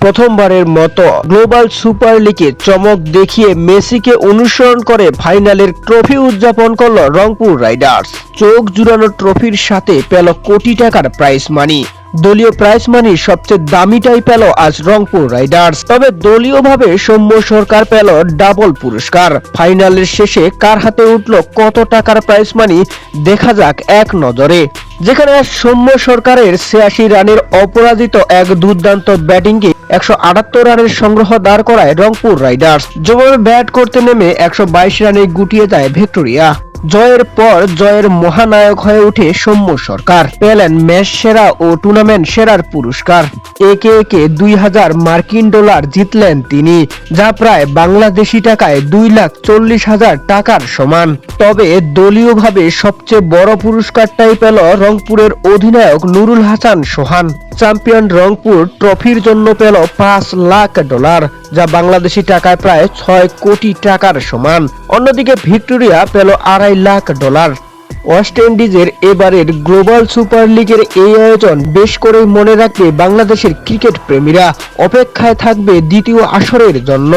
প্রথমবারের মতো global super লিগে চমক দেখিয়ে মেসিকে অনুসরণ করে ফাইনালের ট্রফি উদযাপন করল রংপুর রাইডার্স। চোখ জুড়ানো ট্রফির সাথে পেল কোটি টাকার প্রাইজ মানি দলীয় প্রাইজ মানি সবচেয়ে দামিটাই পেল আজ রংপুর রাইডার্স তবে দলীয়ভাবে সৌম্য সরকার পেল ডাবল পুরস্কার। ফাইনালের শেষে কার হাতে উঠল কত টাকার প্রাইজ মানি দেখা যাক এক নজরে। যেখানে সৌম্য সরকারের ছিয়াশি রানের অপরাজিত এক দুর্দান্ত ব্যাটিংকে একশো আটাত্তর রানের সংগ্রহ দাঁড় করায় রংপুর রাইডার্স যেভাবে ব্যাট করতে নেমে একশো বাইশ রানে গুটিয়ে যায় ভিক্টোরিয়া। জয়ের পর জয়ের মহানায়ক হয়ে ওঠে সৌম্য সরকার। পেলেন ম্যাচ সেরা ও টুর্নামেন্ট সেরার পুরস্কার। একে একে দুই হাজার মার্কিন ডলার জিতলেন তিনি, যা প্রায় বাংলাদেশি টাকায় দুই লাখ চল্লিশ হাজার টাকার সমান। তবে দলীয়ভাবে সবচেয়ে বড় পুরস্কারটাই পেল রংপুরের অধিনায়ক নুরুল হাসান সোহান। চ্যাম্পিয়ন রংপুর ট্রফির জন্য পেল পাঁচ লাখ ডলার, যা বাংলাদেশি টাকায় প্রায় ছয় কোটি টাকার সমান। অন্যদিকে ভিক্টোরিয়া পেল আড়াই লাখ ডলার। ওয়েস্ট ইন্ডিজের এবারের গ্লোবাল সুপার লিগের এই আয়োজন বেশ করে মনে রাখবে বাংলাদেশের ক্রিকেট প্রেমীরা। অপেক্ষায় থাকবে দ্বিতীয় আসরের জন্য।